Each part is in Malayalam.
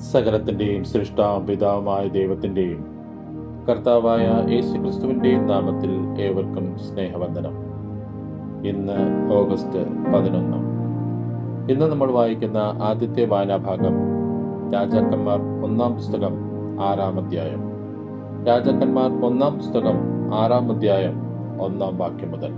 സകലത്തിന്റെയും സൃഷ്ടാവും പിതാവുമായ ദൈവത്തിന്റെയും കർത്താവായ യേശു ക്രിസ്തുവിന്റെയും നാമത്തിൽ ഏവർക്കും സ്നേഹവന്ദനം. ഇന്ന് ഓഗസ്റ്റ് പതിനൊന്ന്. ഇന്ന് നമ്മൾ വായിക്കുന്ന ആദ്യത്തെ വായനാഭാഗം രാജാക്കന്മാർ ഒന്നാം പുസ്തകം ആറാം അധ്യായം. രാജാക്കന്മാർ ഒന്നാം പുസ്തകം ആറാം അധ്യായം ഒന്നാം വാക്യം മുതൽ.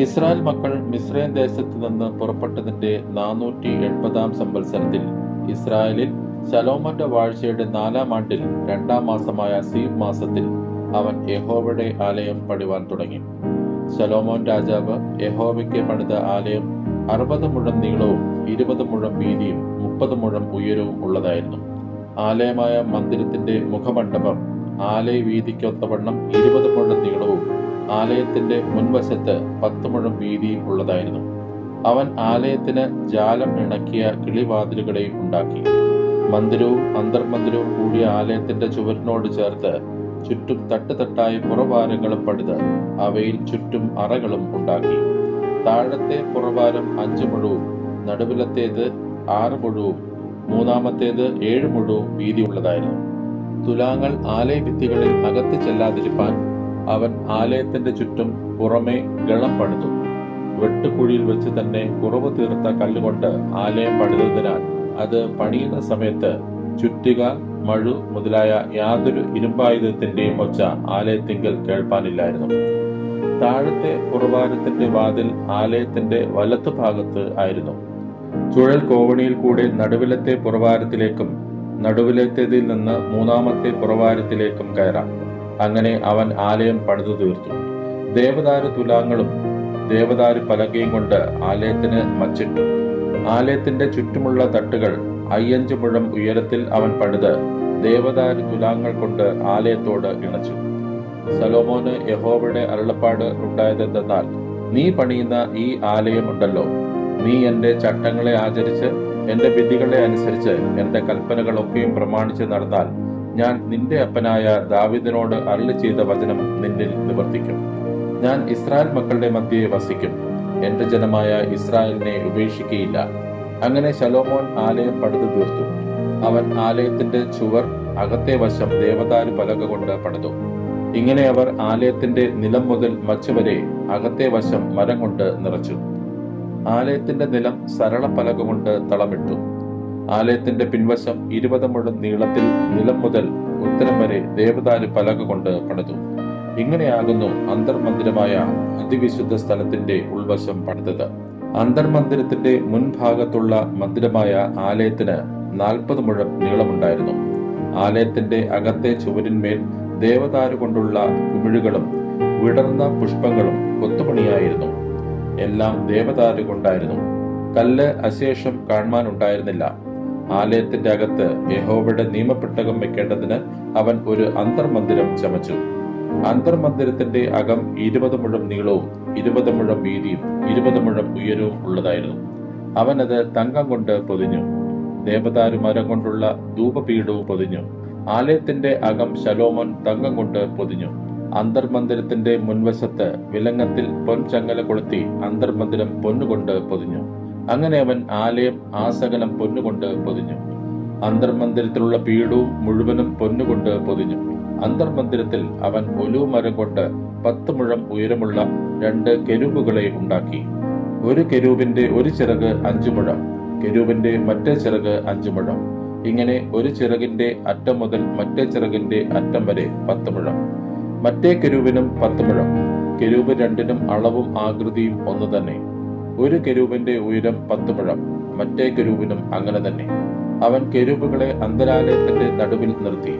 ഇസ്രായേൽ മക്കൾ മിസ്രൈം ദേശത്ത് നിന്ന് പുറപ്പെട്ടതിന്റെ നാനൂറ്റി എൺപതാം സംവത്സരത്തിൽ ഇസ്രായേലിൽ ശലോമന്റെ വാഴ്ചയുടെ നാലാം ആണ്ടിൽ രണ്ടാം മാസമായ സീബ് മാസത്തിൽ അവൻ യഹോവയുടെ ആലയം പണിവാൻ തുടങ്ങി. ശലോമോൻ രാജാവ് യഹോവയ്ക്ക് പണിത ആലയം അറുപത് മുഴം നീളവും ഇരുപത് മുഴം വീതിയും മുപ്പത് മുഴം ഉയരവും ഉള്ളതായിരുന്നു. ആലയമായ മന്ദിരത്തിന്റെ മുഖമണ്ഡപം ആലയ വീതിക്കൊത്തവണ്ണം ഇരുപത് മുഴം നീളവും ആലയത്തിന്റെ മുൻവശത്ത് പത്ത് മുഴം വീതിയും ഉള്ളതായിരുന്നു. അവൻ ആലയത്തിന് ജാലം ഇണക്കിയ കിളിവാതിലുകളെയും ഉണ്ടാക്കി. മന്ദിരവും അന്തർമന്ദിരവും കൂടിയ ആലയത്തിന്റെ ചുവരിനോട് ചേർത്ത് ചുറ്റും തട്ടുതട്ടായി പുറവാരങ്ങളും പണിത് അവയിൽ ചുറ്റും അറകളും ഉണ്ടാക്കി. താഴത്തെ പുറവാരം അഞ്ച് മുഴുവും നടുവിലത്തേത് ആറ് മുഴുവും മൂന്നാമത്തേത് ഏഴ് മുഴുവും വീതിയുള്ളതായിരുന്നു. തുലാങ്ങൾ ആലയഭിത്തികളിൽ അകത്ത് ചെല്ലാതിരിപ്പാൻ അവൻ ആലയത്തിന്റെ ചുറ്റും പുറമെ ഗളം പണിതു. വെട്ടുകുഴിയിൽ വെച്ച് തന്നെ കുറവ് തീർത്ത കല്ലുകൊണ്ട് ആലയം പണിതതിനാൽ അത് പണിയുന്ന സമയത്ത് ചുറ്റിക മഴു മുതലായ യാതൊരു ഇരുമ്പായുധത്തിന്റെയും ഒച്ച ആലയത്തിങ്കൽ കേൾപ്പാനില്ലായിരുന്നു. താഴത്തെ കുറവാരത്തിന്റെ വാതിൽ ആലയത്തിന്റെ വലത്ത് ഭാഗത്ത് ആയിരുന്നു. ചുഴൽ കോവണിയിൽ കൂടെ നടുവിലത്തെ പുറവാരത്തിലേക്കും നടുവിലത്തേതിൽ നിന്ന് മൂന്നാമത്തെ പുറവാരത്തിലേക്കും കയറാം. അങ്ങനെ അവൻ ആലയം പണിതു തീർത്തു. ദേവദാരു തുലാങ്ങളും ദേവദാരു പലകയും കൊണ്ട് ആലയത്തിന് മച്ചിട്ടു. ആലയത്തിന്റെ ചുറ്റുമുള്ള തട്ടുകൾ അയ്യഞ്ച് മുഴം ഉയരത്തിൽ അവൻ പണിത് ദേവദാരു തുലാങ്ങൾ കൊണ്ട് ആലയത്തോട് ഇണച്ചു. സലോമോന് യഹോവയുടെ അരുളപ്പാട് ഉണ്ടായതെന്തെന്നാൽ നീ പണിയുന്ന ഈ ആലയമുണ്ടല്ലോ. നീ എന്റെ ചട്ടങ്ങളെ ആചരിച്ച് എന്റെ വിധികളെ അനുസരിച്ച് എന്റെ കൽപ്പനകളൊക്കെയും പ്രമാണിച്ച് നടന്നാൽ ഞാൻ നിന്റെ അപ്പനായ ദാവിദിനോട് അരുളി ചെയ്ത വചനം നിന്നിൽ നിവർത്തിക്കും. ഞാൻ ഇസ്രായേൽ മക്കളുടെ മധ്യയെ വസിക്കും. എന്റെ ജനമായ ഇസ്രായേലിനെ ഉപേക്ഷിക്കുകയില്ല അങ്ങനെ ശലോമോൻ ആലയം പടുത്തു തീർത്തു. അവൻ ആലയത്തിന്റെ ചുവർ അകത്തെ വശം ദേവതാര് പലക കൊണ്ട് പടുത്തു ഇങ്ങനെ അവർ ആലയത്തിന്റെ നിലം മുതൽ മച്ചുവരെ അകത്തെ വശം മരം കൊണ്ട് നിറച്ചു. ആലയത്തിന്റെ നിലം സരള പലക കൊണ്ട് തളമിട്ടു. ആലയത്തിന്റെ പിൻവശം ഇരുപത് മുഴം നീളത്തിൽ നിലം മുതൽ ഉത്തരം വരെ ദേവതാര് പലക കൊണ്ട് പണിതു. ഇങ്ങനെയാകുന്നു അന്തർമന്ദിരമായ അതിവിശുദ്ധ സ്ഥലത്തിന്റെ ഉൾവശം പണിതത്. അന്തർമന്ദിരത്തിന്റെ മുൻഭാഗത്തുള്ള മന്ദിരമായ ആലയത്തിന് നാൽപ്പത് മുഴം നീളമുണ്ടായിരുന്നു. ആലയത്തിന്റെ അകത്തെ ചുവരിന്മേൽ ദേവതാരു കൊണ്ടുള്ള കുമിഴുകളും വിടർന്ന പുഷ്പങ്ങളും കൊത്തുപണിയായിരുന്നു. എല്ലാം ദേവതാരു കൊണ്ടായിരുന്നു. കല്ല് അശേഷം കാണുവാനുണ്ടായിരുന്നില്ല ആലയത്തിന്റെ അകത്ത് യഹോബയുടെ നിയമപ്പെട്ടകം വെക്കേണ്ടതിന് അവൻ ഒരു അന്തർമന്ദിരം ചമച്ചു. അന്തർമന്ദിരത്തിന്റെ അകം ഇരുപത് മുഴം നീളവും ഇരുപത് മുഴം വീതിയും ഇരുപത് മുഴം ഉയരവും ഉള്ളതായിരുന്നു. അവൻ അത് തങ്കം കൊണ്ട് പൊതിഞ്ഞു. ദേവതാരു മരം കൊണ്ടുള്ള ധൂപപീഠവും പൊതിഞ്ഞു. ആലയത്തിന്റെ അകം ശലോമോൻ തങ്കം കൊണ്ട് പൊതിഞ്ഞു. അന്തർമന്ദിരത്തിന്റെ മുൻവശത്ത് വിലങ്ങത്തിൽ പൊൻചങ്ങല കൊളുത്തി അന്തർമന്ദിരം പൊന്നുകൊണ്ട് പൊതിഞ്ഞു. അങ്ങനെ അവൻ ആലയം ആസകലം പൊന്നുകൊണ്ട് പൊതിഞ്ഞു. അന്തർമന്ദിരത്തിലുള്ള പീഠവും മുഴുവനും പൊന്നുകൊണ്ട് പൊതിഞ്ഞു. അന്തർമന്ദിരത്തിൽ അവൻ ഒലു മരം കൊണ്ട് പത്ത് മുഴം ഉയരമുള്ള രണ്ട് കെരൂബുകളെ ഉണ്ടാക്കി. ഒരു കെരൂബിന്റെ ഒരു ചിറക് അഞ്ചു മുഴം കെരൂബിന്റെ മറ്റേ ചിറക് അഞ്ചു മുഴം. ഇങ്ങനെ ഒരു ചിറകിന്റെ അറ്റം മുതൽ മറ്റേ ചിറകിന്റെ അറ്റം വരെ പത്ത് മുഴം. മറ്റേ കെരൂബിനും പത്ത് മുഴം. കെരൂബ് രണ്ടിനും അളവും ആകൃതിയും ഒന്ന് തന്നെ. ഒരു കെരൂബിന്റെ ഉയരം പത്ത് മുഴം മറ്റേ കെരൂബിനും അങ്ങനെ തന്നെ. അവൻ കെരൂബുകളെ അന്തരാലയത്തിന്റെ നടുവിൽ നിർത്തി.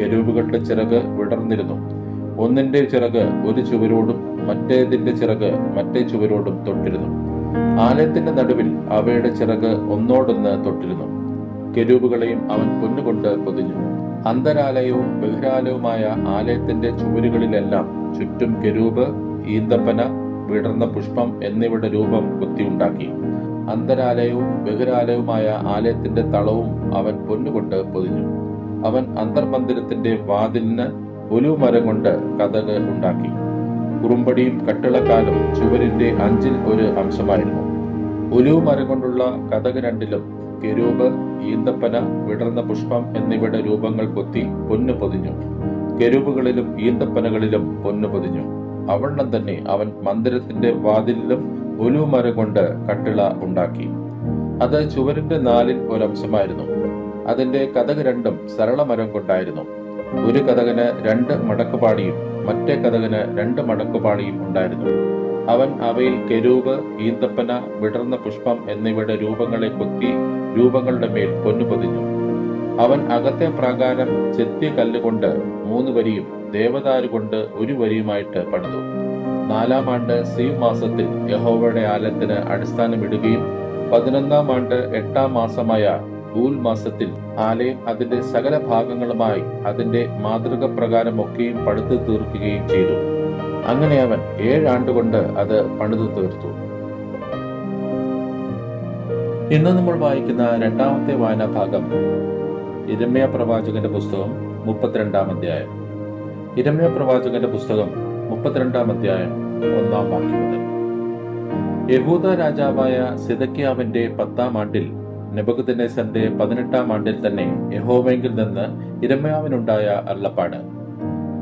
കെരൂബുകളുടെ ചിറക് വിടർന്നിരുന്നു. ഒന്നിന്റെ ചിറക് ഒരു ചുവരോടും മറ്റേതിന്റെ ചിറക് മറ്റേ ചുവരോടും തൊട്ടിരുന്നു. ആലയത്തിന്റെ നടുവിൽ അവയുടെ ചിറക് ഒന്നോടൊന്ന് തൊട്ടിരുന്നു. കെരൂപുകളെയും അവൻ പൊന്നുകൊണ്ട് പൊതിഞ്ഞു. അന്തരാലയവും ബഹിരാലയവുമായ ആലയത്തിന്റെ ചുവരുകളിലെല്ലാം ചുറ്റും കെരൂപ് ഈന്തപ്പന വിടർന്ന പുഷ്പം എന്നിവയുടെ രൂപം കൊത്തിയുണ്ടാക്കി. അന്തരാലയവും ബഹിരാലയവുമായ ആലയത്തിന്റെ തളവും അവൻ പൊന്നുകൊണ്ട് പൊതിഞ്ഞു. അവൻ അന്തർമന്ദിരത്തിന്റെ വാതിലിന് ഒലു മരം കൊണ്ട് കഥക് ഉണ്ടാക്കി. കുറുമ്പടിയും കട്ടിളക്കാലും ചുവരിന്റെ അഞ്ചിൽ ഒരു അംശമായിരുന്നു. ഒലു മരം കൊണ്ടുള്ള കഥക് രണ്ടിലും കെരൂപ് ഈന്തപ്പന വിടർന്ന പുഷ്പം എന്നിവയുടെ രൂപങ്ങൾ കൊത്തി പൊന്നു പൊതിഞ്ഞു. കെരൂപുകളിലും ഈന്തപ്പനകളിലും പൊന്നു പൊതിഞ്ഞു. അവണ്ണം തന്നെ അവൻ മന്ദിരത്തിന്റെ വാതിലിലും ഒലു മരം കൊണ്ട് കട്ടിള ഉണ്ടാക്കി. അത് ചുവരിന്റെ നാലിൽ ഒരംശമായിരുന്നു. അതിന്റെ കഥക് രണ്ടും സരളമരം കൊണ്ടായിരുന്നു. ഒരു കഥകന് രണ്ട് മടക്കുപാണിയും മറ്റേ കഥകന് രണ്ട് മടക്കുപാണിയും ഉണ്ടായിരുന്നു. അവൻ അവയിൽ കെരൂപ് ഈന്തപ്പന വിടർന്ന പുഷ്പം എന്നിവയുടെ രൂപങ്ങളെ കൊത്തി രൂപങ്ങളുടെ മേൽ പൊന്നു പൊതിഞ്ഞു അവൻ അകത്തെ പ്രാകാരം ചെത്തിയ കല്ലുകൊണ്ട് മൂന്ന് വരിയും ദേവദാരു കൊണ്ട് ഒരു വരിയുമായിട്ട് പണിതു. നാലാം ആണ്ട് സീവ് മാസത്തിൽ യഹോവയുടെ ആലയത്തിന് അടിസ്ഥാനമിടുകയും പതിനൊന്നാം ആണ്ട് എട്ടാം മാസമായ ബൂൽ മാസത്തിൽ ആലയം അതിന്റെ സകല ഭാഗങ്ങളുമായി അതിന്റെ മാതൃക പ്രകാരമൊക്കെയും പടുത്തു തീർക്കുകയും ചെയ്തു. അങ്ങനെ അവൻ ഏഴാണ്ടുകൊണ്ട് അത് പണിതു തീർത്തു. ഇന്ന് നമ്മൾ വായിക്കുന്ന രണ്ടാമത്തെ വായനാ ഭാഗം ഇരമ്യ പ്രവാചകന്റെ പുസ്തകം മുപ്പത്തിരണ്ടാം അധ്യായം. ഇരമ്യ പ്രവാചകന്റെ പുസ്തകം മുപ്പത്തിരണ്ടാം അധ്യായം ഒന്നാം വാക്യം യഹൂദ രാജാവായ സിതക്യാവിന്റെ പത്താം ആണ്ടിൽ നെബുക്കദ്നേസറിന്റെ പതിനെട്ടാം ആണ്ടിൽ തന്നെ യഹോവെങ്കിൽ നിന്ന് ഇരമ്യാവിനുണ്ടായ അരുളപ്പാട്.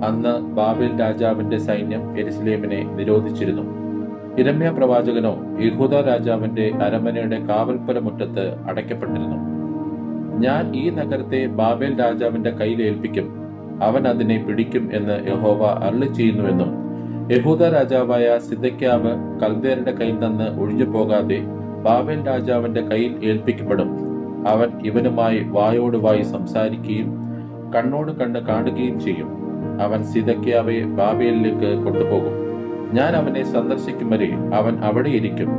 അന്ന് ബാബിൽ രാജാവിന്റെ സൈന്യം എരുസലേമിനെ നിരോധിച്ചിരുന്നു. ഇരമ്യ പ്രവാചകനോ യഹൂദ രാജാവിന്റെ അരമനയുടെ കാവൽപ്പുര മുറ്റത്ത് അടയ്ക്കപ്പെട്ടിരുന്നു. ഞാൻ ഈ നഗരത്തെ ബാബേൽ രാജാവിന്റെ കയ്യിൽ ഏൽപ്പിക്കും. അവൻ അതിനെ പിടിക്കും എന്ന് യഹോവ അരുളി ചെയ്യുന്നുവെന്നും യഹൂദ രാജാവായ സിദ്ധയ്ക്കാവ് കൽദേരുടെ കയ്യിൽ നിന്ന് ഒഴിഞ്ഞു പോകാതെ ബാബേൽ രാജാവിന്റെ കയ്യിൽ ഏൽപ്പിക്കപ്പെടും. അവൻ ഇവനുമായി വായോട് വായി സംസാരിക്കുകയും കണ്ണോട് കണ്ണ് കാണുകയും ചെയ്യും. അവൻ സിതക്കിയാവെ ബാബേലിലേക്ക് കൊണ്ടുപോകും. ഞാൻ അവനെ സന്ദർശിക്കും വരെ അവൻ അവിടെ ഇരിക്കും.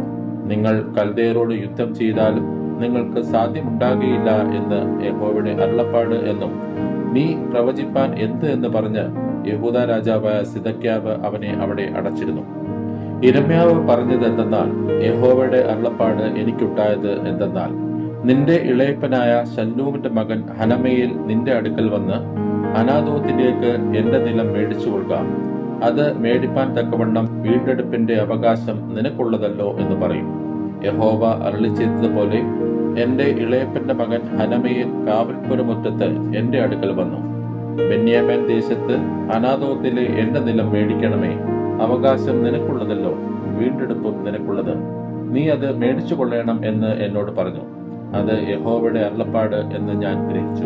നിങ്ങൾ കൽദേരോട് യുദ്ധം ചെയ്താലും നിങ്ങൾക്ക് സാധ്യമുണ്ടാകുകയില്ല എന്ന് യഹോവയുടെ അരുളപ്പാട് എന്നും നീ പ്രവചിപ്പാൻ എന്ത് എന്ന് പറഞ്ഞ് യഹൂദ രാജാവായ സിതക്യാവ് അവനെ അവിടെ അടച്ചിരുന്നു. ഇരമ്യാവ് പറഞ്ഞത് എന്തെന്നാൽ യഹോവയുടെ അരുളപ്പാട് എനിക്കുണ്ടായത് എന്തെന്നാൽ നിന്റെ ഇളയപ്പനായ ശല്ലൂമിന്റെ മകൻ ഹനമയിൽ നിന്റെ അടുക്കൽ വന്ന് അനാഥോത്തിലേക്ക് എന്റെ നിലം മേടിച്ചു കൊള്ളുക അത് മേടിപ്പാൻ തക്കവണ്ണം വീണ്ടെടുപ്പിന്റെ അവകാശം നിനക്കുള്ളതല്ലോ എന്ന് പറയും. യഹോവ അരളി ചെയ്തതുപോലെ എന്റെ ഇളയപ്പന്റെ മകൻ ഹനമയിൽ കാവൽപുരമുറ്റത്ത് എന്റെ അടുക്കൽ വന്നു. ബെന്യാമേൻ ദേശത്ത് അനാഥോത്തിലെ എന്റെ നിലം മേടിക്കണമേ. അവകാശം നിനക്കുള്ളതല്ലോ. വീണ്ടെടുപ്പും നിനക്കുള്ളത്. നീ അത് മേടിച്ചു കൊള്ളണം എന്ന് എന്നോട് പറഞ്ഞു. അത് യഹോവയുടെ അരുളപ്പാട് എന്ന് ഞാൻ ഗ്രഹിച്ചു.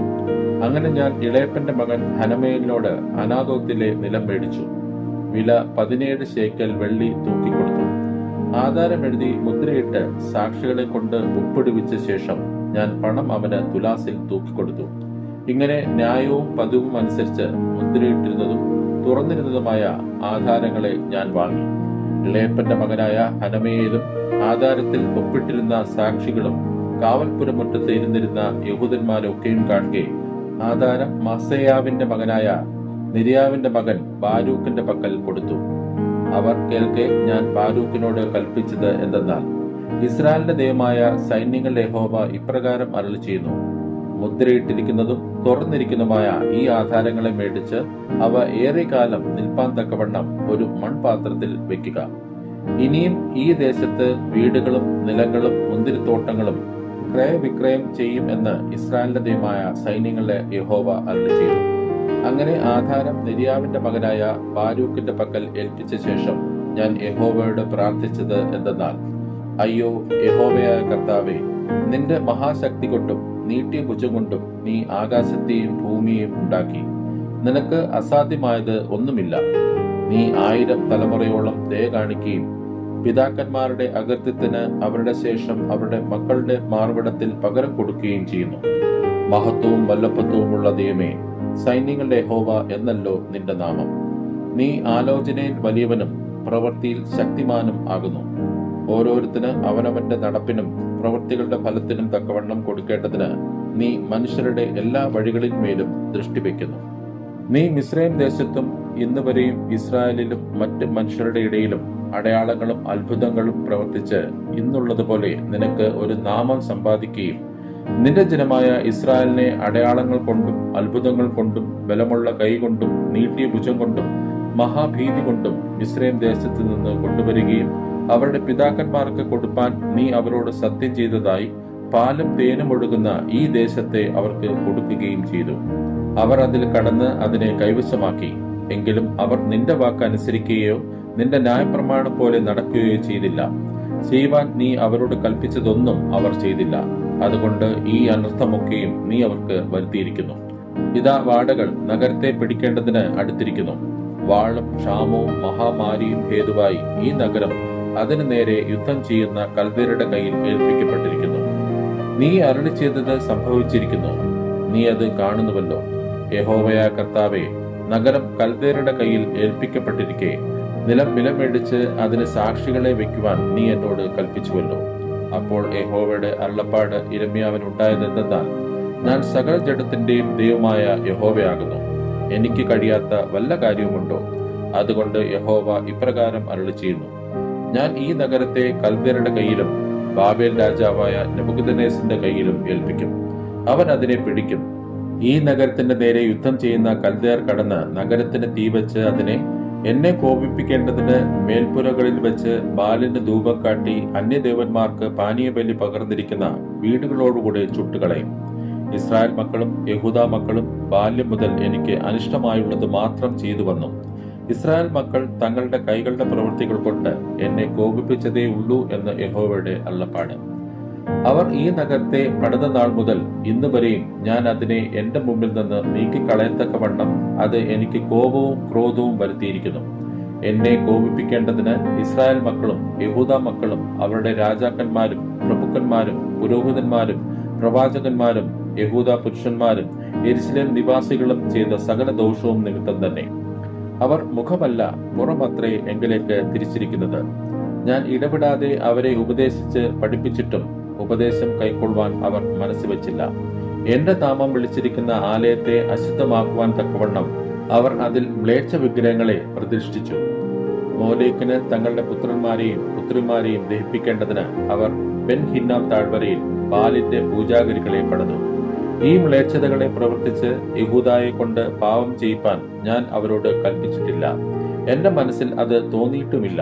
അങ്ങനെ ഞാൻ ഇളയപ്പന്റെ മകൻ ഹനമേലിനോട് അനാഥോത്തിലെ നിലം മേടിച്ചു. വില പതിനേഴ് ശേക്കൽ വെള്ളി തൂക്കിക്കൊടുത്തു. ആധാരം എഴുതി മുദ്രയിട്ട് സാക്ഷികളെ കൊണ്ട് ഒപ്പിടുവിച്ച ശേഷം ഞാൻ പണം അവന് തുലാസിൽ തൂക്കിക്കൊടുത്തു. ഇങ്ങനെ ന്യായവും പതിവും അനുസരിച്ച് മുദ്രയിട്ടിരുന്നതും തുറന്നിരുന്നതുമായ ആധാരങ്ങളെ ഞാൻ വാങ്ങി. ഇളയപ്പന്റെ മകനായ ഹനമയേലും ആധാരത്തിൽ ഒപ്പിട്ടിരുന്ന സാക്ഷികളും കാവൽപുരമുറ്റത്ത് ഇരുന്നിരുന്ന യഹൂദന്മാരൊക്കെയും കാണുകയും ആധാരം മസയാവിന്റെ മകനായ നിര്യാവിന്റെ മകൻ ബാരൂക്കിന്റെ പക്കൽ കൊടുത്തു. അവർ കേൾക്കെ ഞാൻ ബാരൂക്കിനോട് കൽപ്പിച്ചത് എന്തെന്നാൽ ഇസ്രായേലിന്റെ ദൈവമായ സൈന്യങ്ങളുടെ ഹോബ ഇപ്രകാരം അരളി ചെയ്യുന്നു മുദ്രയിട്ടിരിക്കുന്നതും തുറന്നിരിക്കുന്നതുമായ ഈ ആധാരങ്ങളെ മേടിച്ച് അവ ഏറെ കാലം നിൽപ്പാൻ തക്കവണ്ണം ഒരു മൺപാത്രത്തിൽ വെക്കുക. ഇനിയും ഈ ദേശത്ത് വീടുകളും നിലങ്ങളും മുന്തിരിത്തോട്ടങ്ങളും ക്രയവിക്രയം ചെയ്യും എന്ന് ഇസ്രായേലിന്റെ ദൈവമായ സൈന്യങ്ങളുടെ യഹോവ അരളി ചെയ്തു. അങ്ങനെ ആധാരം നിര്യാവിന്റെ മകനായ ബാരൂക്കിന്റെ പക്കൽ ഏൽപ്പിച്ച ശേഷം ഞാൻ യഹോവയോട് പ്രാർത്ഥിച്ചത് എന്തെന്നാൽ അയ്യോ യഹോവയായ കർത്താവെ നിന്റെ മഹാശക്തി കൊണ്ടും നീട്ടിയ ഭുജം കൊണ്ടും നീ ആകാശത്തെയും ഭൂമിയെയും ഉണ്ടാക്കി. നിനക്ക് അസാധ്യമായത് ഒന്നുമില്ല. നീ ആയിരം തലമുറയോളം ദയ കാണിക്കുകയും പിതാക്കന്മാരുടെ അകൃത്യത്തിന് അവരുടെ ശേഷം അവരുടെ മക്കളുടെ മാർവിടത്തിൽ പകരം കൊടുക്കുകയും ചെയ്യുന്നു. മഹത്വവും വല്ലഭത്വവുമുള്ള ദൈവമേ സൈന്യങ്ങളുടെ ഹോവ എന്നല്ലോ നിന്റെ നാമം. നീ ആലോചനയിൽ വലിയവനും പ്രവൃത്തിയിൽ ശക്തിമാനും ആകുന്നു. ഓരോരുത്തന് അവനവന്റെ നടപ്പിനും പ്രവൃത്തികളുടെ ഫലത്തിനും തക്കവണ്ണം കൊടുക്കേണ്ടതിന് നീ മനുഷ്യരുടെ എല്ലാ വഴികളിന്മേലും ദൃഷ്ടി വയ്ക്കുന്നു. നീ മിസ്രൈം ദേശത്തും ഇന്ന് വരെയും ഇസ്രായേലിലും മറ്റ് മനുഷ്യരുടെ ഇടയിലും അടയാളങ്ങളും അത്ഭുതങ്ങളും പ്രവർത്തിച്ച് ഇന്നുള്ളതുപോലെ നിനക്ക് ഒരു നാമം സമ്പാദിക്കുകയും നിന്റെ ജനമായ ഇസ്രായേലിനെ അടയാളങ്ങൾ കൊണ്ടും അത്ഭുതങ്ങൾ കൊണ്ടും ബലമുള്ള കൈ കൊണ്ടും നീട്ടിയ ഭുജം കൊണ്ടും മഹാഭീതി കൊണ്ടും മിസ്രൈം ദേശത്ത് നിന്ന് കൊണ്ടുവരികയും അവരുടെ പിതാക്കന്മാർക്ക് കൊടുപ്പാൻ നീ അവരോട് സത്യം ചെയ്തതായി പാലും തേനും ഒഴുകുന്ന ഈ ദേശത്തെ അവർക്ക് കൊടുക്കുകയും ചെയ്തു. അവർ അതിൽ കടന്ന് അതിനെ കൈവശമാക്കി. എങ്കിലും അവർ നിന്റെ വാക്ക് അനുസരിക്കുകയോ നിന്റെ ന്യായപ്രമാണം പോലെ നടക്കുകയോ ചെയ്തില്ല. ചെയ്യുവാൻ നീ അവരോട് കൽപ്പിച്ചതൊന്നും അവർ ചെയ്തില്ല. അതുകൊണ്ട് ഈ അനർത്ഥമൊക്കെയും നീ അവർക്ക് വരുത്തിയിരിക്കുന്നു. ഇതാ വാടകൾ നഗരത്തെ പിടിക്കേണ്ടതിന് അടുത്തിരിക്കുന്നു. വാളും ക്ഷാമവും മഹാമാരിയും ഹേതുവായി ഈ നഗരം അതിനു നേരെ യുദ്ധം ചെയ്യുന്ന കൽവീരുടെ കയ്യിൽ ഏൽപ്പിക്കപ്പെട്ടിരിക്കുന്നു. നീ അരളി ചെയ്തത് സംഭവിച്ചിരിക്കുന്നു. നീ അത് കാണുന്നുവല്ലോ. യഹോവയ കർത്താവെ നഗരം കൽദേരുടെ കയ്യിൽ ഏൽപ്പിക്കപ്പെട്ടിരിക്കെ. നിലം വിലമേടിച്ച് അതിന് സാക്ഷികളെ വെക്കുവാൻ നീ എന്നോട് കൽപ്പിച്ചുവല്ലോ. അപ്പോൾ യഹോവയുടെ അരുളപ്പാട് ഇരമ്യാവിനുണ്ടായത് എന്തെന്നാൽ ഞാൻ സകല ജഡത്തിന്റെയും ദൈവമായ യഹോവയാകുന്നു. എനിക്ക് കഴിയാത്ത വല്ല കാര്യവുമുണ്ടോ? അതുകൊണ്ട് യഹോവ ഇപ്രകാരം അരുളി ചെയ്യുന്നു ഞാൻ ഈ നഗരത്തെ കൽദേരുടെ കയ്യിലും ബാബേൽ രാജാവായ നബുക്കുദനേസിന്റെ കയ്യിലും ഏൽപ്പിക്കും. അവൻ അതിനെ പിടിക്കും. ഈ നഗരത്തിന്റെ നേരെ യുദ്ധം ചെയ്യുന്ന കൽദേർ കടന്ന് നഗരത്തിന് തീവച്ച് അതിനെ എന്നെ കോപിപ്പിക്കേണ്ടതിന് മേൽപ്പുരകളിൽ വെച്ച് ബാലിന് ധൂപം കാട്ടി അന്യദേവന്മാർക്ക് പാനീയബലി പകർന്നിരിക്കുന്ന വീടുകളോടുകൂടെ ചുട്ടുകളയും. ഇസ്രായേൽ മക്കളും യഹൂദ മക്കളും ബാല്യം മുതൽ എനിക്ക് അനിഷ്ടമായുള്ളത് മാത്രം ചെയ്തു വന്നു. ഇസ്രായേൽ മക്കൾ തങ്ങളുടെ കൈകളുടെ പ്രവൃത്തികൾ കൊണ്ട് എന്നെ കോപിപ്പിച്ചതേ ഉള്ളൂ എന്ന് യഹോവയുടെ അള്ളപ്പാട് അവർ ഈ നഗരത്തെ പണിത നാൾ മുതൽ ഇന്ന് വരെയും ഞാൻ അതിനെ എന്റെ മുമ്പിൽ നിന്ന് നീക്കിക്കളയത്തക്കവണ്ണം അത് എനിക്ക് കോപവും ക്രോധവും വരുത്തിയിരിക്കുന്നു. എന്നെ കോപിപ്പിക്കേണ്ടതിന് ഇസ്രായേൽ മക്കളും യഹൂദ മക്കളും അവരുടെ രാജാക്കന്മാരും പ്രഭുക്കന്മാരും പുരോഹിതന്മാരും പ്രവാചകന്മാരും യഹൂദ പുരുഷന്മാരും എരിശിലേം നിവാസികളും ചെയ്ത സകല ദോഷവും നിമിത്തം തന്നെ. അവർ മുഖമല്ല പുറമത്രേ എങ്കിലേക്ക് തിരിച്ചിരിക്കുന്നത്. ഞാൻ ഇടപെടാതെ അവരെ ഉപദേശിച്ച് പഠിപ്പിച്ചിട്ടും ഉപദേശം കൈക്കൊള്ളുവാൻ അവർ മനസ്സ് വെച്ചില്ല. എന്റെ നാമം വിളിച്ചിരിക്കുന്ന ആലയത്തെ അശുദ്ധമാക്കുവാൻ തക്കവണ്ണം അവർ അതിൽ മ്ലേച്ഛ വിഗ്രഹങ്ങളെ പ്രതിഷ്ഠിച്ചു. മോലേക്കിന് തങ്ങളുടെ പുത്രന്മാരെയും പുത്രിമാരെയും ദഹിപ്പിക്കേണ്ടതിന് അവർ ബെൻ ഹിന്നാം താഴ്വരയിൽ ബാലിന്റെ പൂജാഗിരികളെ പണിതു. ഈ മ്ലേച്ഛതകളെ പ്രവർത്തിച്ച് യഹൂദായെ കൊണ്ട് പാവം ചെയ്യിപ്പാൻ ഞാൻ അവരോട് കൽപ്പിച്ചിട്ടില്ല. എന്റെ മനസ്സിൽ അത് തോന്നിയിട്ടുമില്ല.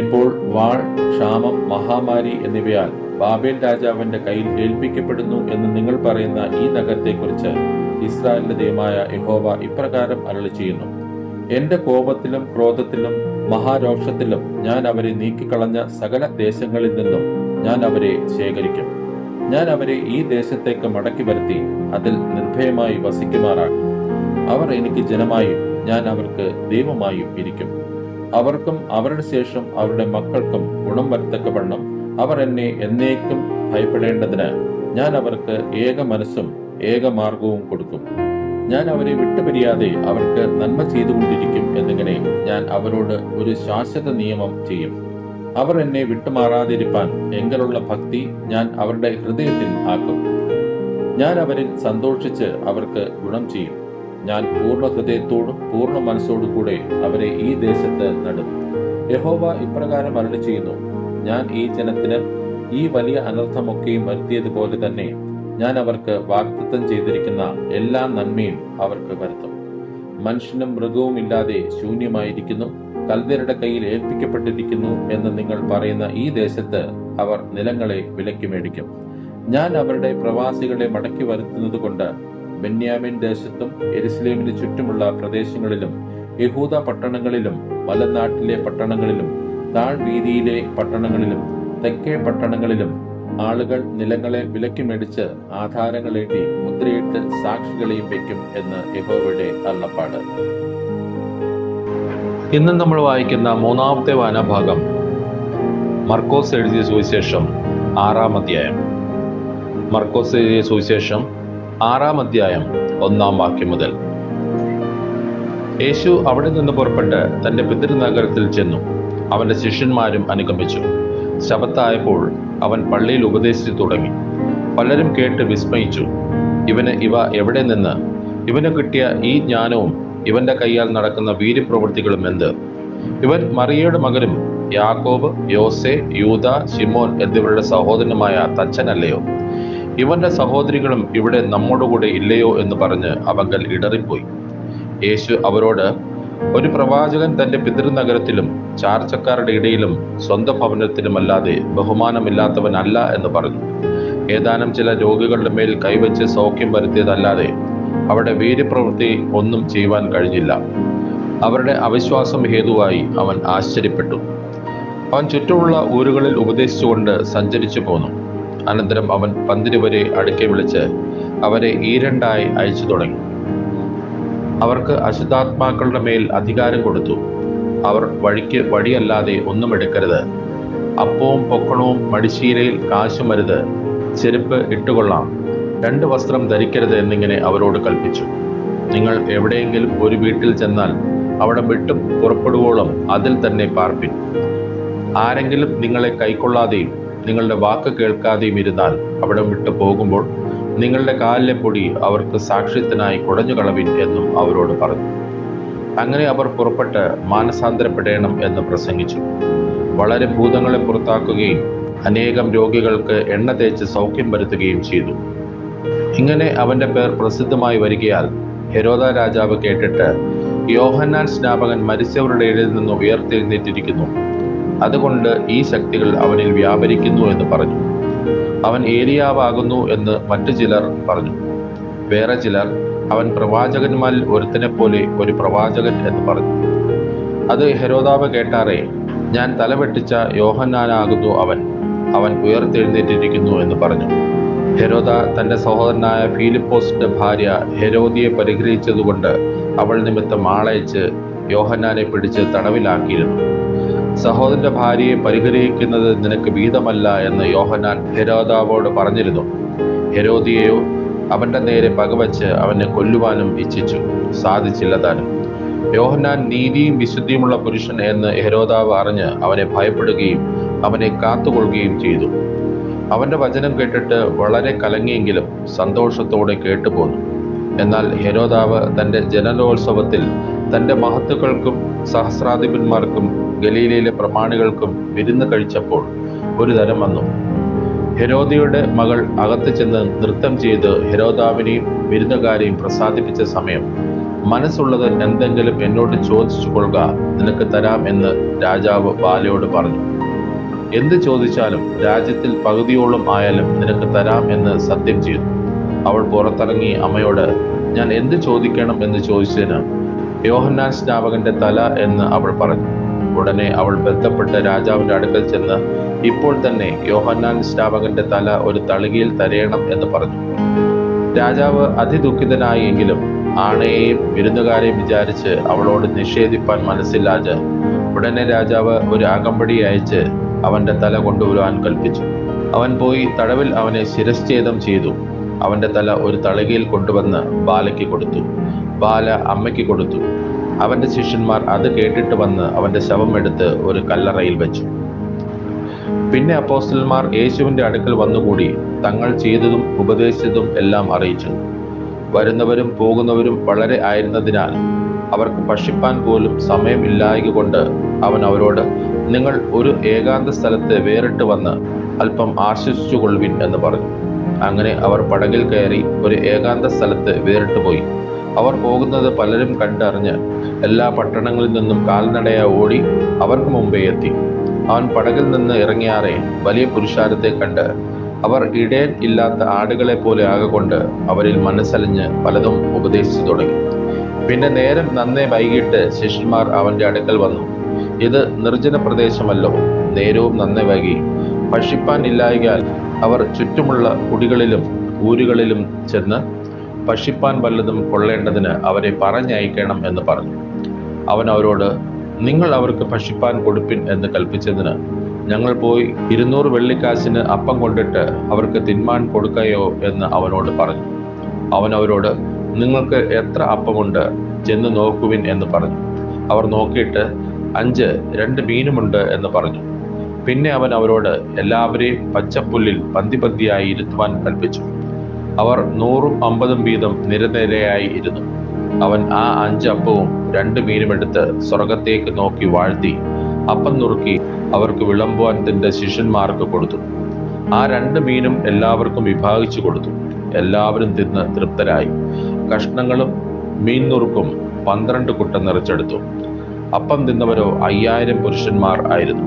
ഇപ്പോൾ വാൾ ക്ഷാമം മഹാമാരി എന്നിവയാൽ ബാബേൽ രാജാവിന്റെ കയ്യിൽ ഏൽപ്പിക്കപ്പെടുന്നു എന്ന് നിങ്ങൾ പറയുന്ന ഈ നഗരത്തെക്കുറിച്ച് ഇസ്രായേലിന്റെ ദൈവമായ യഹോവ ഇപ്രകാരം അരളി ചെയ്യുന്നു എന്റെ കോപത്തിലും ക്രോധത്തിലും മഹാരോക്ഷത്തിലും ഞാൻ അവരെ നീക്കിക്കളഞ്ഞ സകല ദേശങ്ങളിൽ നിന്നും ഞാൻ അവരെ ശേഖരിക്കും. ഞാൻ അവരെ ഈ ദേശത്തേക്ക് മടക്കി വരുത്തി അതിൽ നിർഭയമായി വസിക്കുമാറാക്കും അവർ എനിക്ക് ജനമായും ഞാൻ അവർക്ക് ദൈവമായും ഇരിക്കും. അവർക്കും അവരുടെ ശേഷം അവരുടെ മക്കൾക്കും ഗുണം വരത്തക്കവണ്ണം അവർ എന്നെ എന്നേക്കും ഭയപ്പെടേണ്ടതിന് ഞാൻ അവർക്ക് ഏക മനസ്സും ഏക മാർഗവും കൊടുക്കും. ഞാൻ അവരെ വിട്ടുപിരിയാതെ അവർക്ക് നന്മ ചെയ്തുകൊണ്ടിരിക്കും എന്നിങ്ങനെ ഞാൻ അവരോട് ഒരു ശാശ്വത നിയമം ചെയ്യും. അവർ എന്നെ വിട്ടുമാറാതിരിപ്പാൻ എങ്കിലുള്ള ഭക്തി ഞാൻ അവരുടെ ഹൃദയത്തിൽ ആക്കും. ഞാൻ അവരിൽ സന്തോഷിച്ച് അവർക്ക് ഗുണം ചെയ്യും. ഞാൻ പൂർണ ഹൃദയത്തോടും പൂർണ മനസ്സോടും കൂടെ അവരെ ഈ ദേശത്ത് നടും. യഹോവ ഇപ്രകാരം അരളി ചെയ്യുന്നു ഞാൻ ഈ ജനത്തിന് ഈ വലിയ അനർത്ഥമൊക്കെയും വരുത്തിയതുപോലെ തന്നെ ഞാൻ അവർക്ക് വാഗ്ദത്തം ചെയ്തിരിക്കുന്ന എല്ലാ നന്മയും അവർക്ക് വരുത്തും. മനുഷ്യനും മൃഗവും ഇല്ലാതെ ശൂന്യമായിരിക്കുന്നു. കൽദരുടെ കയ്യിൽ ഏൽപ്പിക്കപ്പെട്ടിരിക്കുന്നു എന്ന് നിങ്ങൾ പറയുന്ന ഈ ദേശത്ത് അവർ നിലങ്ങളെ വിലയ്ക്ക് മേടിക്കും. ഞാൻ അവരുടെ പ്രവാസികളെ മടക്കി വരുത്തുന്നത് കൊണ്ട് ബെന്യാമിൻ ദേശത്തും എരുസലേമിന് ചുറ്റുമുള്ള പ്രദേശങ്ങളിലും യഹൂദ പട്ടണങ്ങളിലും മലനാട്ടിലെ പട്ടണങ്ങളിലും താഴ്വീതിയിലെ പട്ടണങ്ങളിലും തെക്കേ പട്ടണങ്ങളിലും ആളുകൾ നിലങ്ങളെ വിലക്കി മേടിച്ച് ആധാരങ്ങളേറ്റി മുദ്രയിട്ട് സാക്ഷികളെയും വയ്ക്കും എന്ന് യഹോവയുടെ അള്ളപ്പാട് ഇന്ന് നമ്മൾ വായിക്കുന്ന മൂന്നാമത്തെ വാനഭാഗം. മർക്കോസ് എഴുതിയ സുവിശേഷം ആറാം അധ്യായം. മർക്കോസ് എഴുതിയ സുവിശേഷം ആറാം അധ്യായം ഒന്നാം വാക്യം മുതൽ. യേശു അവിടെ നിന്ന് പുറപ്പെട്ട് തന്റെ പിതൃനഗരത്തിൽ ചെന്നു. അവന്റെ ശിഷ്യന്മാരും അനുഗമിച്ചു. ശബത്തായപ്പോൾ അവൻ പള്ളിയിൽ ഉപദേശിച്ചു തുടങ്ങി. പലരും കേട്ട് വിസ്മയിച്ചു. ഇവന് ഇവ എവിടെ നിന്ന്? ഇവന് കിട്ടിയ ഈ ജ്ഞാനവും ഇവന്റെ കൈയാൽ നടക്കുന്ന വീര്യപ്രവൃത്തികളും എന്ത്? ഇവൻ മറിയയുടെ മകനും യാക്കോബ് യോസെ യൂത ശിമോൻ എന്നിവരുടെ സഹോദരനുമായ തച്ചനല്ലയോ? ഇവന്റെ സഹോദരികളും ഇവിടെ നമ്മോടുകൂടെ ഇല്ലയോ എന്ന് പറഞ്ഞ് അവങ്കൽ ഇടറിപ്പോയി. യേശു അവരോട് ഒരു പ്രവാചകൻ തന്റെ പിതൃനഗരത്തിലും ചാർച്ചക്കാരുടെ ഇടയിലും സ്വന്തം ഭവനത്തിലുമല്ലാതെ ബഹുമാനമില്ലാത്തവനല്ല എന്ന് പറഞ്ഞു. ഏതാനും ചില രോഗികളുടെ മേൽ കൈവച്ച് സൗഖ്യം വരുത്തിയതല്ലാതെ അവിടെ വീര്യപ്രവൃത്തി ഒന്നും ചെയ്യുവാൻ കഴിഞ്ഞില്ല. അവരുടെ അവിശ്വാസം ഹേതുവായി അവൻ ആശ്ചര്യപ്പെട്ടു. അവൻ ചുറ്റുമുള്ള ഊരുകളിൽ ഉപദേശിച്ചുകൊണ്ട് സഞ്ചരിച്ചു പോന്നു. അനന്തരം അവൻ പന്തിരി വരെ അടുക്കെ വിളിച്ച് അവരെ ഈരണ്ടായി അയച്ചു തുടങ്ങി. അവർക്ക് അശുദ്ധാത്മാക്കളുടെ മേൽ അധികാരം കൊടുത്തു. അവർ വഴിക്ക് വഴിയല്ലാതെ ഒന്നും എടുക്കരുത്. അപ്പവും പൊക്കണവും മടിശീലയിൽ കാശുമരുത്. ചെരുപ്പ് ഇട്ടുകൊള്ളാം. രണ്ട് വസ്ത്രം ധരിക്കരുത് എന്നിങ്ങനെ അവരോട് കൽപ്പിച്ചു. നിങ്ങൾ എവിടെയെങ്കിലും ഒരു വീട്ടിൽ ചെന്നാൽ അവിടെ വിട്ടു പുറപ്പെടുവോളം അതിൽ തന്നെ പാർപ്പിൻ. ആരെങ്കിലും നിങ്ങളെ കൈക്കൊള്ളാതെയും നിങ്ങളുടെ വാക്ക് കേൾക്കാതെയും ഇരുന്നാൽ അവിടെ വിട്ടു പോകുമ്പോൾ നിങ്ങളുടെ കാലിലെ പൊടി അവർക്ക് സാക്ഷ്യത്തിനായി കുടഞ്ഞു കളവിൻ എന്നും അവരോട് പറഞ്ഞു. അങ്ങനെ അവർ പുറപ്പെട്ട് മാനസാന്തരപ്പെടേണം എന്ന് പ്രസംഗിച്ചു. വളരെ ഭൂതങ്ങളെ പുറത്താക്കുകയും അനേകം രോഗികൾക്ക് എണ്ണ തേച്ച് സൗഖ്യം വരുത്തുകയും ചെയ്തു. ഇങ്ങനെ അവന്റെ പേർ പ്രസിദ്ധമായി വരികയാൽ ഹെരോദ രാജാവ് കേട്ടിട്ട് യോഹന്നാൻ സ്നാപകൻ മരിച്ചവരുടെ ഇടയിൽ നിന്ന് ഉയർത്തെഴുന്നേറ്റിരിക്കുന്നു. അതുകൊണ്ട് ഈ ശക്തികൾ അവനിൽ വ്യാപരിക്കുന്നു എന്ന് പറഞ്ഞു. അവൻ ഏലിയാവാകുന്നു എന്ന് മറ്റു ചിലർ പറഞ്ഞു. വേറെ ചിലർ അവൻ പ്രവാചകന്മാരിൽ ഒരുത്തനെ പോലെ ഒരു പ്രവാചകൻ എന്ന് പറഞ്ഞു. അത് ഹെരോദാവ് കേട്ടാറേ ഞാൻ തലവെട്ടിച്ച യോഹന്നാനാകുന്നു അവൻ. അവൻ ഉയർത്തെഴുന്നേറ്റിരിക്കുന്നു എന്ന് പറഞ്ഞു. ഹെരോദ തന്റെ സഹോദരനായ ഫീലിപ്പോസിന്റെ ഭാര്യ ഹെരോദിയെ പരിഗ്രഹിച്ചതുകൊണ്ട് അവൾ നിമിത്തം ആളയച്ച് യോഹന്നാനെ പിടിച്ച് തടവിലാക്കിയിരുന്നു. സഹോദരന്റെ ഭാര്യയെ പരിഗ്രഹിക്കുന്നത് നിനക്ക് വീതമല്ല എന്ന് യോഹന്നാൻ ഹെരോദാവോട് പറഞ്ഞിരുന്നു. ഹെരോദിയെയോ അവന്റെ നേരെ പകവച്ച് അവനെ കൊല്ലുവാനും ഇച്ഛിച്ചു. സാധിച്ചില്ല താനും. യോഹന്നാൻ നീതിയും വിശുദ്ധിയുമുള്ള പുരുഷൻ എന്ന് ഹെരോദാവ് അറിഞ്ഞ് അവനെ ഭയപ്പെടുകയും അവനെ കാത്തുകൊള്ളുകയും ചെയ്തു. അവന്റെ വചനം കേട്ടിട്ട് വളരെ കലങ്ങിയെങ്കിലും സന്തോഷത്തോടെ കേട്ടുപോന്നു. എന്നാൽ ഹെരോദാവ് തന്റെ ജനനോത്സവത്തിൽ തന്റെ മഹത്തുക്കൾക്കും സഹസ്രാധിപന്മാർക്കും ഗലീലയിലെ പ്രമാണികൾക്കും വിരുന്ന് കഴിച്ചപ്പോൾ ഒരു തരം വന്നു. ഹെരോദിയുടെ മകൾ അകത്ത് ചെന്ന് നൃത്തം ചെയ്ത് ഹെരോദാവിനെയും വിരുന്നുകാരെയും പ്രസാദിപ്പിച്ച സമയം മനസ്സുള്ളത് എന്തെങ്കിലും എന്നോട് ചോദിച്ചു കൊള്ളുക നിനക്ക് തരാം എന്ന് രാജാവ് ബാലയോട് പറഞ്ഞു. എന്ത് ചോദിച്ചാലും രാജ്യത്തിൽ പകുതിയോളം ആയാലും നിനക്ക് തരാം എന്ന് സത്യം ചെയ്തു അവൾ പുറത്തിറങ്ങി അമ്മയോട് ഞാൻ എന്ത് ചോദിക്കണം എന്ന് ചോദിച്ചതിന് യോഹന്നാൻ സ്നാപകന്റെ തല എന്ന് അവൾ പറഞ്ഞു. ഉടനെ അവൾ ബന്ധപ്പെട്ട് രാജാവിന്റെ അടുക്കൽ ചെന്ന് ഇപ്പോൾ തന്നെ യോഹന്നാൻ സ്നാപകന്റെ തല ഒരു തളികയിൽ തരയണം എന്ന് പറഞ്ഞു. രാജാവ് അതിദുഃഖിതനായെങ്കിലും ആണയെയും വിരുന്നുകാരെയും വിചാരിച്ച് അവളോട് നിഷേധിപ്പാൻ മനസ്സില്ലാതെ ഉടനെ രാജാവ് ഒരു അകമ്പടി അയച്ച് അവന്റെ തല കൊണ്ടുവരുവാൻ കൽപ്പിച്ചു. അവൻ പോയി തടവിൽ അവനെ ശിരശ്ഛേദം ചെയ്തു. അവന്റെ തല ഒരു തളികയിൽ കൊണ്ടുവന്ന് ബാലയ്ക്ക് കൊടുത്തു. ബാല അമ്മയ്ക്ക് കൊടുത്തു. അവന്റെ ശിഷ്യന്മാർ അത് കേട്ടിട്ട് വന്ന് അവന്റെ ശവം എടുത്ത് ഒരു കല്ലറയിൽ വെച്ചു. പിന്നെ അപ്പോസ്റ്റലന്മാർ യേശുവിന്റെ അടുക്കൽ വന്നുകൂടി തങ്ങൾ ചെയ്തതും ഉപദേശിച്ചതും എല്ലാം അറിയിച്ചു. വരുന്നവരും പോകുന്നവരും വളരെ ആയിരുന്നതിനാൽ അവർക്ക് ഭക്ഷിപ്പാൻ പോലും സമയമില്ലായക കൊണ്ട് അവൻ അവരോട് നിങ്ങൾ ഒരു ഏകാന്ത സ്ഥലത്ത് വേറിട്ട് വന്ന് അല്പം ആശ്വസിച്ചുകൊള്ളുവിൻ എന്ന് പറഞ്ഞു. അങ്ങനെ അവർ പടകിൽ കയറി ഒരു ഏകാന്ത സ്ഥലത്ത് വേറിട്ട് പോയി. അവർ പോകുന്നത് പലരും കണ്ടറിഞ്ഞ് എല്ലാ പട്ടണങ്ങളിൽ നിന്നും കാൽനടയ ഓടി അവർക്ക് മുമ്പേ എത്തി. അവൻ പടകിൽ നിന്ന് ഇറങ്ങിയാറെ വലിയ പുരുഷാരത്തെ കണ്ട് അവർ ഇടയൻ ഇല്ലാത്ത ആടുകളെ പോലെ ആകൊണ്ട് അവരിൽ മനസ്സലിഞ്ഞ് പലതും ഉപദേശിച്ചു തുടങ്ങി. പിന്നെ നേരം നന്നേ വൈകിട്ട് ശിഷ്യന്മാർ അവന്റെ അടുക്കൽ വന്നു. ഇത് നിർജന പ്രദേശമല്ലോ. നേരവും നന്നേ വൈകി. ഭക്ഷിപ്പാൻ ഇല്ലായകാൽ അവർ ചുറ്റുമുള്ള കുടികളിലും ഊരുകളിലും ചെന്ന് ഭക്ഷിപ്പാൻ വല്ലതും കൊള്ളേണ്ടതിന് അവരെ പറഞ്ഞയക്കണം എന്ന് പറഞ്ഞു. അവൻ അവരോട് നിങ്ങൾ അവർക്ക് ഭക്ഷിപ്പാൻ കൊടുപ്പിൻ എന്ന് കൽപ്പിച്ചതിന് ഞങ്ങൾ പോയി ഇരുന്നൂറ് വെള്ളിക്കാശിന് അപ്പം കൊണ്ടിട്ട് അവർക്ക് തിന്മാൻ കൊടുക്കയോ എന്ന് അവനോട് പറഞ്ഞു. അവൻ അവരോട് നിങ്ങൾക്ക് എത്ര അപ്പമുണ്ട്? ചെന്ന് നോക്കുവിൻ എന്ന് പറഞ്ഞു. അവർ നോക്കിയിട്ട് അഞ്ച് രണ്ട് മീനുമുണ്ട് എന്ന് പറഞ്ഞു. പിന്നെ അവൻ അവരോട് എല്ലാവരെയും പച്ചപ്പുല്ലിൽ പന്തിപന്തിയായി ഇരുത്തുവാൻ കൽപ്പിച്ചു. അവർ നൂറും അമ്പതും വീതം നിരനിരയായി ഇരുന്നു. അവൻ ആ അഞ്ച് അപ്പവും രണ്ട് മീനും എടുത്ത് സ്വർഗത്തേക്ക് നോക്കി വാഴ്ത്തി അപ്പം നുറുക്കി അവർക്ക് വിളമ്പുവാൻ തന്റെ ശിഷ്യന്മാർക്ക് കൊടുത്തു. ആ രണ്ട് മീനും എല്ലാവർക്കും വിഭാഗിച്ചു കൊടുത്തു. എല്ലാവരും തിന്ന് തൃപ്തരായി. കഷ്ണങ്ങളും മീൻ നുറുക്കും പന്ത്രണ്ട് കുട്ട നിറച്ചെടുത്തു. അപ്പം തിന്നവരോ അയ്യായിരം പുരുഷന്മാർ ആയിരുന്നു.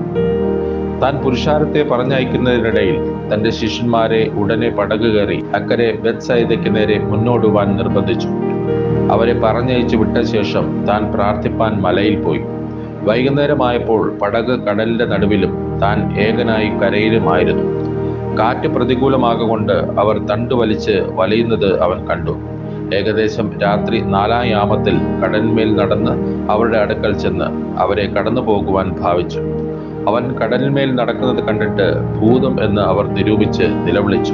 താൻ പുരുഷാരത്തെ പറഞ്ഞയക്കുന്നതിനിടയിൽ തന്റെ ശിഷ്യന്മാരെ ഉടനെ പടകു കയറി അക്കരെ ബെത്സൈതയ്ക്ക് നേരെ മുന്നോടുവാൻ നിർബന്ധിച്ചു. അവരെ പറഞ്ഞയച്ചു വിട്ട ശേഷം താൻ പ്രാർത്ഥിപ്പാൻ മലയിൽ പോയി. വൈകുന്നേരമായപ്പോൾ പടക് കടലിന്റെ നടുവിലും താൻ ഏകനായി കരയിലുമായിരുന്നു. കാറ്റ് പ്രതികൂലമാകൊണ്ട് അവർ തണ്ടു വലിച്ച് വലയുന്നത് അവൻ കണ്ടു. ഏകദേശം രാത്രി നാലാം യാമത്തിൽ കടലിന്മേൽ നടന്ന് അവരുടെ അടുക്കൽ ചെന്ന് അവരെ കടന്നു പോകുവാൻ ഭാവിച്ചു. അവൻ കടലിന്മേൽ നടക്കുന്നത് കണ്ടിട്ട് ഭൂതം എന്ന് അവർ നിരൂപിച്ച് നിലവിളിച്ചു.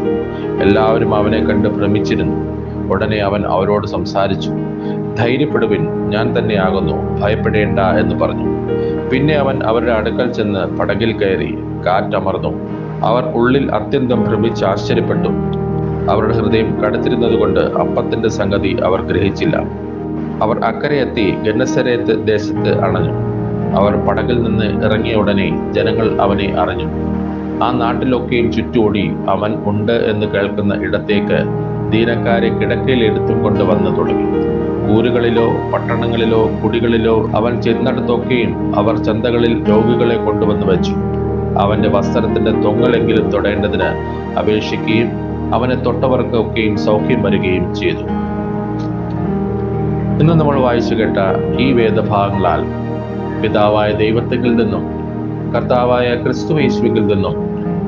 എല്ലാവരും അവനെ കണ്ട് ഭ്രമിച്ചിരുന്നു. ഉടനെ അവൻ അവരോട് സംസാരിച്ചു. ധൈര്യപ്പെടുവിൻ ഞാൻ തന്നെയാകുന്നു. ഭയപ്പെടേണ്ട എന്ന് പറഞ്ഞു. പിന്നെ അവൻ അവരുടെ അടുക്കൽ ചെന്ന് പടകിൽ കയറി കാറ്റമർന്നു. അവർ ഉള്ളിൽ അത്യന്തം ഭ്രമിച്ച് ആശ്ചര്യപ്പെട്ടു. അവരുടെ ഹൃദയം കടുത്തിരുന്നത് കൊണ്ട് അപ്പത്തിന്റെ സംഗതി അവർ ഗ്രഹിച്ചില്ല. അവർ അക്കരെ എത്തി ഗന്നസരേത്ത് ദേശത്ത് അണഞ്ഞു. അവർ പടകിൽ നിന്ന് ഇറങ്ങിയ ഉടനെ ജനങ്ങൾ അവനെ അറിഞ്ഞു. ആ നാട്ടിലൊക്കെയും ചുറ്റോടി അവൻ ഉണ്ട് എന്ന് കേൾക്കുന്ന ഇടത്തേക്ക് ദീനക്കാരെ കിടക്കയിൽ എടുത്തും കൊണ്ട് വന്നു തുടങ്ങി. ഊരുകളിലോ പട്ടണങ്ങളിലോ കുടികളിലോ അവൻ ചെന്നിടത്തൊക്കെയും അവർ ചന്തകളിൽ രോഗികളെ കൊണ്ടുവന്ന് വെച്ചു. അവന്റെ വസ്ത്രത്തിന്റെ തൊങ്ങലെങ്കിലും തൊടേണ്ടതിന് അപേക്ഷിക്കുകയും അവനെ തൊട്ടവർക്ക് ഒക്കെയും സൗഖ്യം വരികയും ചെയ്തു. ഇന്ന് നമ്മൾ വായിച്ചു കേട്ട ഈ വേദഭാഗങ്ങളാൽ പിതാവായ ദൈവത്തിൽ നിന്നും കർത്താവായ ക്രിസ്തു യേശുവിൽ നിന്നും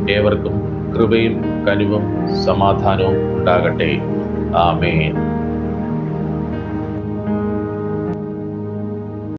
ഏവർക്കും കൃപയും കനിവും സമാധാനവും ഉണ്ടാകട്ടെ. ആമേൻ.